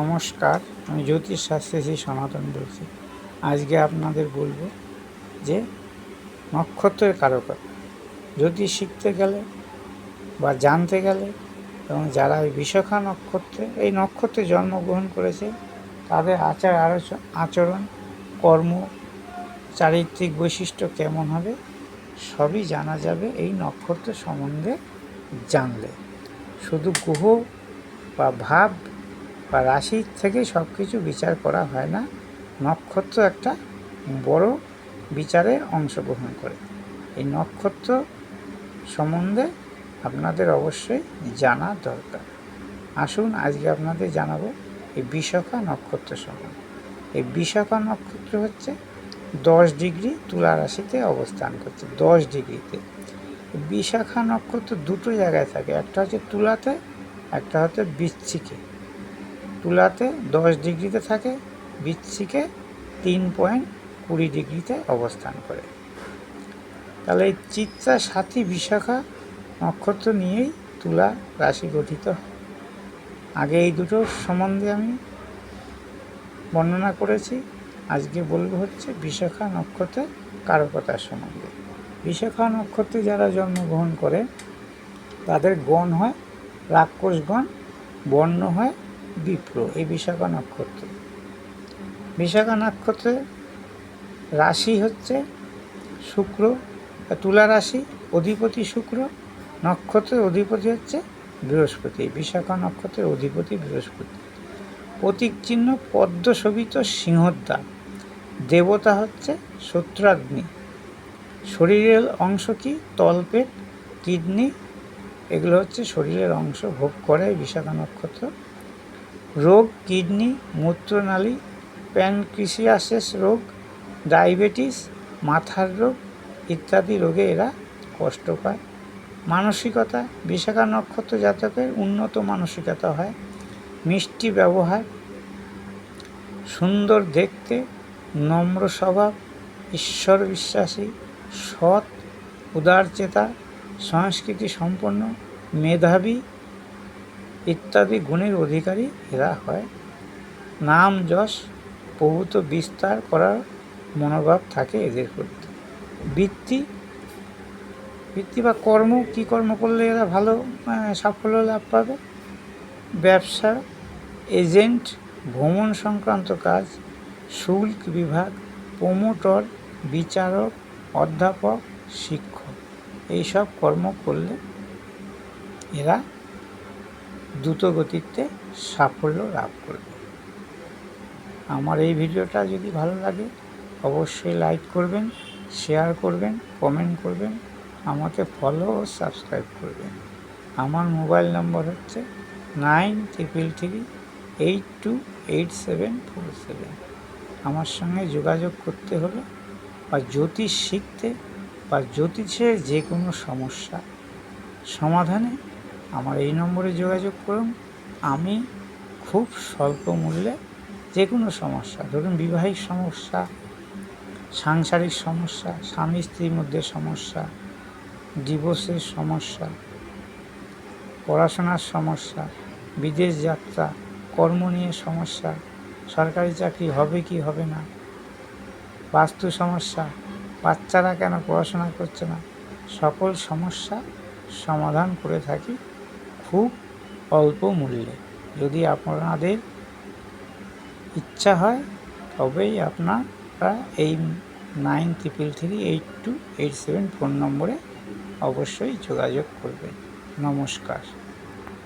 নমস্কার, আমি জ্যোতিষ শাস্ত্রী শ্রী সনাতন বলছি। আজকে আপনাদের বলব যে নক্ষত্রের কারকতা জ্যোতিষ শিখতে গেলে বা জানতে গেলে এবং যারা এই বিশাখা নক্ষত্রে, এই নক্ষত্রে জন্মগ্রহণ করেছে, তাদের আচার আচরণ, কর্ম, চারিত্রিক বৈশিষ্ট্য কেমন হবে, সবই জানা যাবে এই নক্ষত্র সম্বন্ধে জানলে। শুধু গ্রহ বা ভাব বা রাশির থেকে সব কিছু বিচার করা হয় না। নক্ষত্র একটা বড় বিচারে অংশগ্রহণ করে। এই নক্ষত্র সম্বন্ধে আপনাদের অবশ্যই জানা দরকার। আসুন আজকে আপনাদের জানাব এই বিশাখা নক্ষত্র সম্বন্ধে। এই বিশাখা নক্ষত্র হচ্ছে দশ ডিগ্রি তুলা রাশিতে অবস্থান করছে, দশ ডিগ্রিতে। বিশাখা নক্ষত্র দুটো জায়গায় থাকে, একটা হচ্ছে তুলাতে, একটা হচ্ছে বৃশ্চিকে। তুলাতে দশ ডিগ্রিতে থাকে বৃশ্চিকে তিন পয়েন্ট কুড়ি ডিগ্রিতে অবস্থান করে। তাহলে এই চিত্রা সাথী বিশাখা নক্ষত্র নিয়েই তুলা রাশি গঠিত। আগে এই দুটো সম্বন্ধে আমি বর্ণনা করেছি। আজকে বলব হচ্ছে বিশাখা নক্ষত্রের কারকতার সম্বন্ধে। বিশাখা নক্ষত্রে যারা জন্মগ্রহণ করে, তাদের গণ হয় রাক্ষসগণ বর্ণ হয় বিপ্র, এই বিশাখা নক্ষত্র। বিশাখা নক্ষত্রে রাশি হচ্ছে শুক্র তুলা রাশি অধিপতি শুক্র, নক্ষত্রের অধিপতি হচ্ছে বৃহস্পতি বিশাখা নক্ষত্রের অধিপতি বৃহস্পতি। প্রতীক চিহ্ন পদ্ম শোভিত সিংহদ্বার, দেবতা হচ্ছে শত্রুগ্নি শরীরের অংশ কি? তলপেট, কিডনি, এগুলো হচ্ছে শরীরের অংশ ভোগ করে বিশাখা নক্ষত্র। রোগ, কিডনি, মূত্রনালী, প্যানক্রিসিয়াসেস রোগ, ডায়াবেটিস, মাথার রোগ ইত্যাদি রোগে এরা কষ্ট পায়। মানসিকতা, বিশাখা নক্ষত্র জাতকের উন্নত মানসিকতা হয়, মিষ্টি ব্যবহার, সুন্দর দেখতে, নম্র স্বভাব, ঈশ্বর বিশ্বাসী, সৎ, উদারচেতা, সংস্কৃতি সম্পন্ন, মেধাবী ইত্যাদি গুণের অধিকারী এরা হয়। নাম, যশ, প্রভূত বিস্তার করার মনোভাব থাকে এদের প্রতি। বৃত্তি বৃত্তি বা কর্ম, কী কর্ম করলে এরা ভালো সাফল্য লাভ পাবে? ব্যবসা, এজেন্ট, ভ্রমণ সংক্রান্ত কাজ, শুল্ক বিভাগ, প্রমোটর, বিচারক, অধ্যাপক, শিক্ষক, এইসব কর্ম করলে এরা দ্রুত গতিতে সাফল্য লাভ করবে। আমার এই ভিডিওটা যদি ভালো লাগে, অবশ্যই লাইক করবেন শেয়ার করবেন কমেন্ট করবেন, আমাকে ফলো ও সাবস্ক্রাইব করবেন। আমার মোবাইল নম্বর হচ্ছে nine triple three eight two eight seven four seven আমার সঙ্গে যোগাযোগ করতে হলে বা জ্যোতিষ শিখতে বা জ্যোতিষের যে কোনো সমস্যা সমাধানে আমার এই নম্বরে যোগাযোগ করুন। আমি খুব স্বল্প মূল্যে যে কোনো সমস্যা, ধরুন বিবাহিক সমস্যা, সাংসারিক সমস্যা, স্বামী স্ত্রীর মধ্যে সমস্যা ডিভোর্সের সমস্যা, পড়াশোনার সমস্যা, বিদেশ যাত্রা, কর্ম নিয়ে সমস্যা, সরকারি চাকরি হবে কি হবে না, বাস্তু সমস্যা, বাচ্চারা কেন পড়াশোনা করছে না, সকল সমস্যা সমাধান করে থাকি। খুব অল্প মূল্যে। যদি আপনাদের ইচ্ছা হয়, তবেই আপনারা এই nine triple three eight two eight seven phone নম্বরে অবশ্যই যোগাযোগ করবেন। নমস্কার।